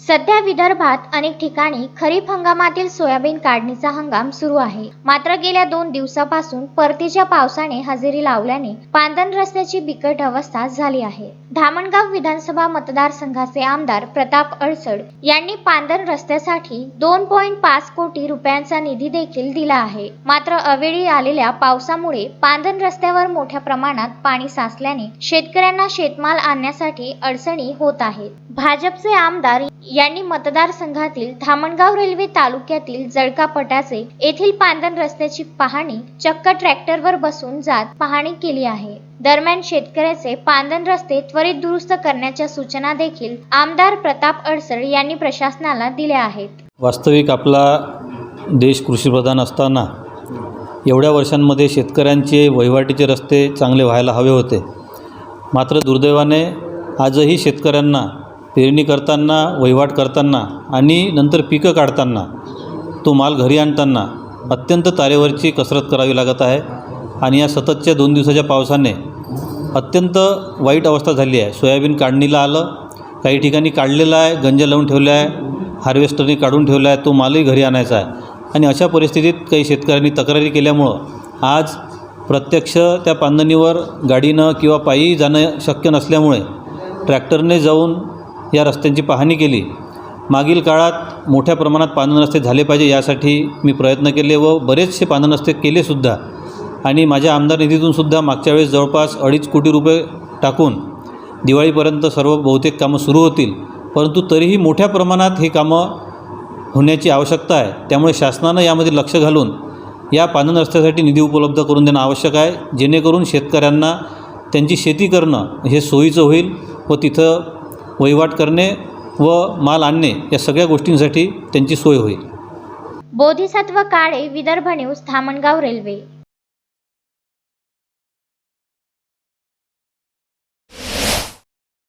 सध्या विदर्भात अनेक ठिकाणी खरीप हंगामातील सोयाबीन काढणीचा हंगाम सुरू आहे. मात्र गेल्या दोन दिवसापासून परतीच्या पावसाने हजेरी लावल्याने पांदन रस्त्याची बिकट अवस्था झाली आहे. धामणगाव विधानसभा मतदारसंघाचे आमदार प्रताप अडसड यांनी पांदन रस्त्यासाठी दोन पॉईंट पाच कोटी रुपयांचा निधी देखील दिला आहे. मात्र अवेळी आलेल्या पावसामुळे पांदन रस्त्यावर मोठ्या प्रमाणात पाणी साचल्याने शेतकऱ्यांना शेतमाल आणण्यासाठी अडचणी होत आहेत. भाजपचे आमदार यांनी मतदारसंघातील धामणगाव रेल्वे तालुक्यातील जळकापटाचे येथील पांदन रस्त्याची पाहणी चक्क ट्रॅक्टरवर बसून जात पाहणी केली आहे. दरम्यान शेतकऱ्याचे पांदन रस्ते त्वरित दुरुस्त करण्याच्या सूचना देखील आमदार प्रताप अडसळ यांनी प्रशासनाला दिल्या आहेत. वास्तविक आपला देश कृषीप्रधान असताना एवढ्या वर्षांमध्ये शेतकऱ्यांचे वहिवाटीचे रस्ते चांगले व्हायला हवे होते. मात्र दुर्दैवाने आजही शेतकऱ्यांना पेरणी करताना वहिवाट करताना आणि नंतर पिकं काढताना तो माल घरी आणताना अत्यंत तारेवरची कसरत करावी लागत आहे आणि या सततच्या दोन दिवसाच्या पावसाने अत्यंत वाईट अवस्था झाली आहे. सोयाबीन काढणीला आलं काही ठिकाणी काढलेलं आहे गंज लावून ठेवलं आहे हार्वेस्टरने काढून ठेवला आहे तो मालही घरी आणायचा आहे. आणि अशा परिस्थितीत काही शेतकऱ्यांनी तक्रारी केल्यामुळं आज प्रत्यक्ष त्या पांदणीवर गाडीनं किंवा पायी जाणं शक्य नसल्यामुळे ट्रॅक्टरने जाऊन या रस्त्यांची पाहणी केली. मागील काळात मोठ्या प्रमाणात पांदण रस्ते झाले पाहिजे यासाठी मी प्रयत्न केले व बरेचसे पांदण रस्ते केलेसुद्धा आणि माझ्या आमदार निधीतून सुद्धा मागच्या वेळेस जवळपास अडीच कोटी रुपये टाकून दिवाळीपर्यंत सर्व बहुतेक कामं सुरू होतील. परंतु तरीही मोठ्या प्रमाणात ही कामं होण्याची आवश्यकता आहे. त्यामुळे शासनानं यामध्ये लक्ष घालून या पानन रस्त्यासाठी निधी उपलब्ध करून देणं आवश्यक आहे. जेणेकरून शेतकऱ्यांना त्यांची शेती करणं हे सोयीचं होईल व तिथं वहिवाट करणे व माल आणणे या सगळ्या गोष्टींसाठी त्यांची सोय होईल. Bodhisattva Kale Vidarbha news Dhamangaon railway.